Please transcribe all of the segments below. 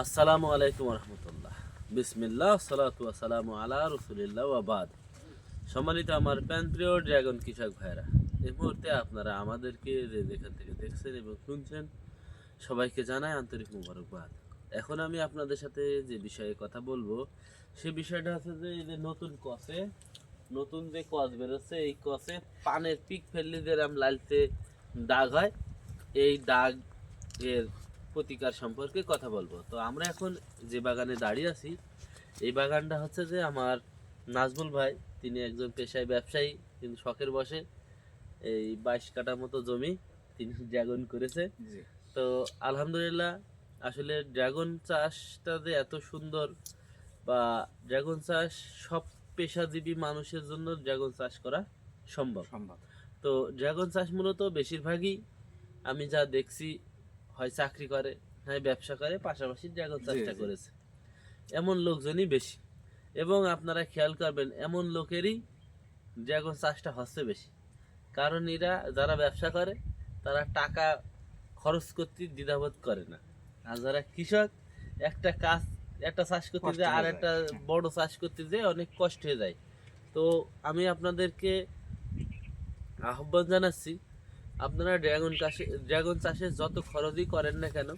আসসালামু আলাইকুম রহমতুল্লাহ বিসমিল্লাহ, সালাতু আসসালামু আলা রসুলিল্লাহ আবাদ সম্মানিত আমার প্যান্ট্রিয় ড্রাগন কৃষক ভাইরা এই মুহূর্তে আপনারা আমাদেরকে যে যেখান থেকে দেখছেন এবং শুনছেন, সবাইকে জানাই আন্তরিক মুবারকবাদ। এখন আমি আপনাদের সাথে যে বিষয়ে কথা বলব, সে বিষয়টা হচ্ছে যে এই যে নতুন কসে নতুন যে কস বেরোচ্ছে, এই কসে পানের পিক ফেললে যে আম লালতে দাগ হয়, এই দাগ এর প্রতিকার সম্পর্কে কথা বলব। তো আমরা এখন যে বাগানে দাঁড়িয়ে আছি এই বাগানটা হচ্ছে যে আমার নাজমুল ভাই তিনি একজন পেশায় ব্যবসায়ী কিন্তু শখের বসে এই বাইশ কাটা মতো জমি তিনি ড্রাগন করেছে। তো আলহামদুলিল্লাহ আসলে ড্রাগন চাষটা যে এত সুন্দর বা ড্রাগন চাষ সব পেশাজীবী মানুষের জন্য ড্রাগন চাষ করা সম্ভব। সম্ভব। তো ড্রাগন চাষ মূলত বেশিরভাগই আমি যা দেখছি হয় চাকরি করে হয় ব্যবসা করে পাশাপাশি ড্রাগন চাষটা করেছে। এমন লোকজনই বেশি। এবং আপনারা খেয়াল করবেন এমন লোকেরই ড্রাগন চাষটা হচ্ছে বেশি। কারণ এরা যারা ব্যবসা করে তারা টাকা খরচ করতে দ্বিধাবোধ করে না। আর যারা কৃষক একটা কাজ একটা চাষ করতে যায় আর একটা বড় চাষ করতে যায় অনেক কষ্ট হয়ে যায়। তো আমি আপনাদেরকে আহ্বান জানাচ্ছি আপনারা ড্রাগন চাষে ড্রাগন চাষে যত খরচই করেন না কেন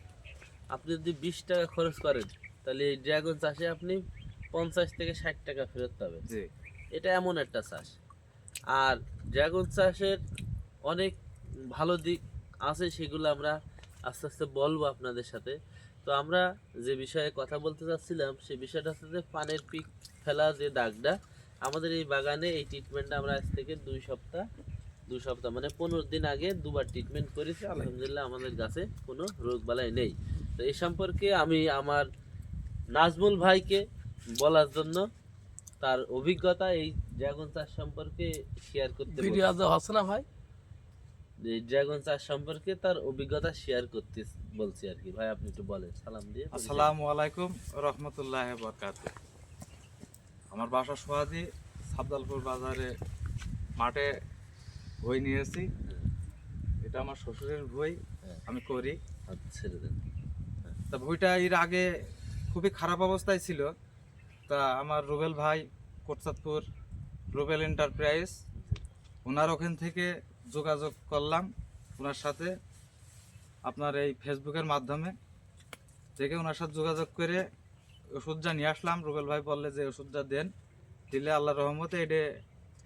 আপনি যদি বিশ টাকা খরচ করেন তাহলে এই ড্রাগন চাষে আপনি পঞ্চাশ থেকে ষাট টাকা ফেরত পাবেন। এটা এমন একটা চাষ। আর ড্রাগন চাষের অনেক ভালো দিক আছে সেগুলো আমরা আস্তে আস্তে বলব আপনাদের সাথে। তো আমরা যে বিষয়ে কথা বলতে চাচ্ছিলাম সেই বিষয়টা হচ্ছে যে পানের পিক ফেলা যে দাগটা আমাদের এই বাগানে এই ট্রিটমেন্টটা আমরা আজ থেকে দুই সপ্তাহ দুই সপ্তাহ মানে পনেরো দিন আগে দুবার ট্রিটমেন্ট করেছি। আলহামদুলিল্লাহ আমাদের গাছে কোনো রোগ বালাই নেই। তো এই সম্পর্কে আমি আমার নাজমুল ভাইকে বলার জন্য তার অভিজ্ঞতা এই ড্রাগন চাষ সম্পর্কে শেয়ার করতে বলছি। ভিডিও আজ হচ্ছে না ভাই? এই ড্রাগন চাষ সম্পর্কে তার অভিজ্ঞতা শেয়ার করতে বলছি আর কি। ভাই আপনি একটু বলেন। সালাম দিয়ে আসসালামু আলাইকুম রহমতুল্লাহ বরকাত আমার বাসা সোহাদি সাবদালপুর বাজারে মাঠে বই নিয়েছি এটা আমার শ্বশুরের বই। আমি করি। আচ্ছা, ছেড়ে দেন। তা বইটা এর আগে খুবই খারাপ অবস্থায় ছিল। তা আমার রুবেল ভাই কোটসাদপুর রুবেল এন্টারপ্রাইজ ওনার ওখান থেকে যোগাযোগ করলাম ওনার সাথে আপনার এই ফেসবুকের মাধ্যমে। থেকে ওনার সাথে যোগাযোগ করে ওষুধটা নিয়ে আসলাম। রুবেল ভাই বললে যে ওষুধটা দেন দিলে আল্লাহ রহমতে এটা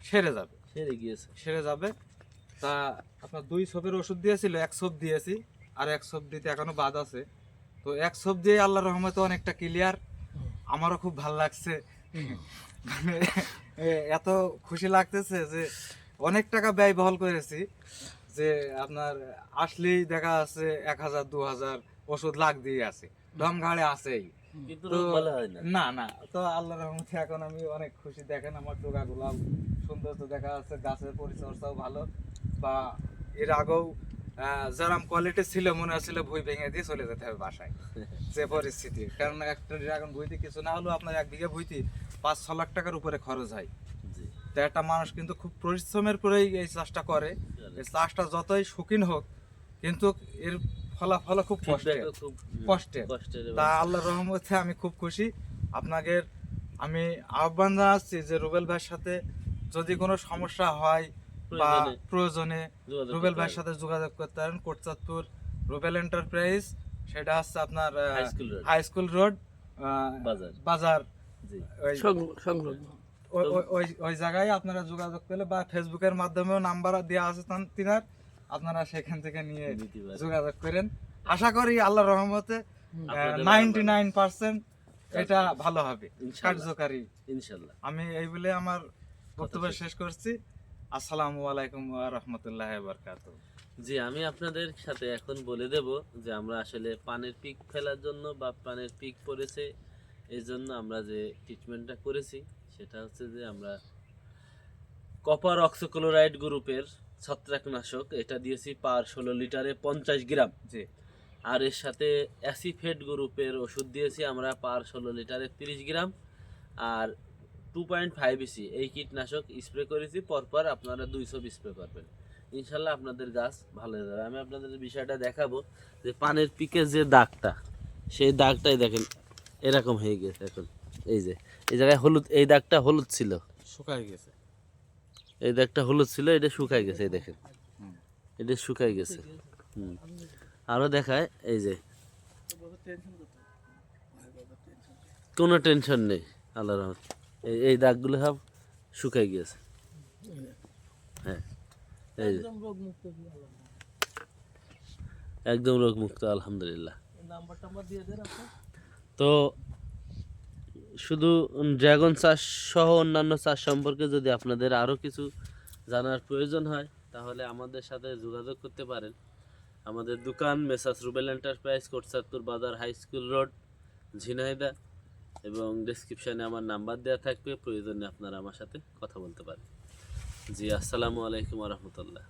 সেরে যাবে। সেরে গিয়েছে। সেরে যাবে। তা আপনার দুই সোপের ওষুধ দিয়েছিল, এক সোপ দিয়েছি আর এক সোপ দিতে এখনও বাদ আছে। তো এক সোপ দিয়ে আল্লাহ রহমতে অনেকটা ক্লিয়ার আমারও খুব ভালো লাগছে। মানে এত খুশি লাগতেছে যে অনেক টাকা ব্যয় বহল করেছি যে আপনার আসলেই দেখা যাচ্ছে এক হাজার, দু হাজার ওষুধ লাগ দিয়ে আছে। দমঘাড়ে আছেই। কিন্তু হয় না। না না। তো আল্লাহ রহমতে এখন আমি অনেক খুশি। দেখেন আমার ডোকাগুলো সুন্দর তো দেখা যাচ্ছে গাছের পরিচর্যাও ভালো। বা এর আগেও আহ, যেরকম কোয়ালিটি ছিল মনে হচ্ছিল ভুই ভেঙে দিয়ে চলে যেতে হবে বাসায়। যে পরিস্থিতি। কারণ একটা ড্রাগন ভুইতে কিছু না হলেও আপনার এক বিঘা ভুইতে পাঁচ ছ লাখ টাকার উপরে খরচ হয়। তো একটা মানুষ কিন্তু খুব পরিশ্রমের পরেই এই চাষটা করে। এই চাষটা যতই শৌখিন হোক কিন্তু এর ফলাফল খুব কষ্টের। খুব কষ্টের। কষ্টের তা আল্লাহ রহমতে আমি খুব খুশি। আপনাদের আমি আহ্বান জানাচ্ছি যে রুবেল ভাইয়ের সাথে যদি কোনো সমস্যা হয় বা প্রয়োজনে। রুবেল ভাইয়ের সাথে যোগাযোগ করতে পারেন। কোটচাঁদপুর রুবেল এন্টারপ্রাইজ সেটা হচ্ছে আপনার হাই স্কুল রোড। বাজার। বাজার। ওই সংল- সংলগ্ন। ওই- ওই- ওই ওই জায়গায় আপনারা যোগাযোগ করলে বা ফেসবুকের মাধ্যমেও নাম্বার দেওয়া আছে তিনার। আপনারা সেখান থেকে নিয়ে যোগাযোগ করেন। আশা করি আল্লাহ রহমতে নাইনটি নাইন পার্সেন্ট এটা ভালো হবে কার্যকারী। ইনশাল্লাহ। আমি এই বলে আমার বক্তব্য শেষ করছি। আসসালামু আলাইকুম রহমতুল্লাহ বরকাত জি আমি আপনাদের সাথে এখন বলে দেব যে আমরা আসলে পানের পিক ফেলার জন্য বা পানের পিক পড়েছে এই জন্য আমরা যে ট্রিটমেন্টটা করেছি সেটা হচ্ছে যে আমরা কপার অক্সোক্লোরাইড গ্রুপের ছত্রাকনাশক এটা দিয়েছি পার ষোলো লিটারে পঞ্চাশ গ্রাম। জি। আর এর সাথে অ্যাসিফেট গ্রুপের ওষুধ দিয়েছি আমরা পার ষোলো লিটারে তিরিশ গ্রাম। আর টু পয়েন্ট ফাইভ ইসি এই কীটনাশক স্প্রে করেছি পরপর আপনারা দুইশো স্প্রে করবেন। ইনশাল্লাহ আপনাদের গাছ ভালো হয়ে যাবে। আমি আপনাদের বিষয়টা দেখাবো যে পানের পিকে যে দাগটা সেই দাগটাই দেখেন এরকম হয়ে গেছে এখন। এই যে এই জায়গায় হলুদ এই দাগটা হলুদ ছিল। শুকায় গেছে। এই দাগটা হলুদ ছিল এটা শুকাই গেছে এই দেখেন। এটা শুকাই গেছে। হুম। আরও দেখায় এই যে। কোনো টেনশন নেই আল্লাহ রহমত। এই এই দাগগুলো সব শুকাই গিয়েছে হ্যাঁ এই যে। একদম রোগমুক্ত আলহামদুলিল্লাহ। তো শুধু ড্রাগন চাষ সহ অন্যান্য চাষ সম্পর্কে যদি আপনাদের আরও কিছু জানার প্রয়োজন হয়, তাহলে আমাদের সাথে যোগাযোগ করতে পারেন। আমাদের দোকান মেসাস রুবেল এন্টারপ্রাইজ, কোটসাত্তর বাজার হাই স্কুল রোড, ঝিনাইদা, এবং ডেসক্রিপশানে আমার নাম্বার দেওয়া থাকবে। প্রয়োজনে আপনারা আমার সাথে কথা বলতে পারেন। জি, আসসালামু আলাইকুম রহমতুল্লাহ।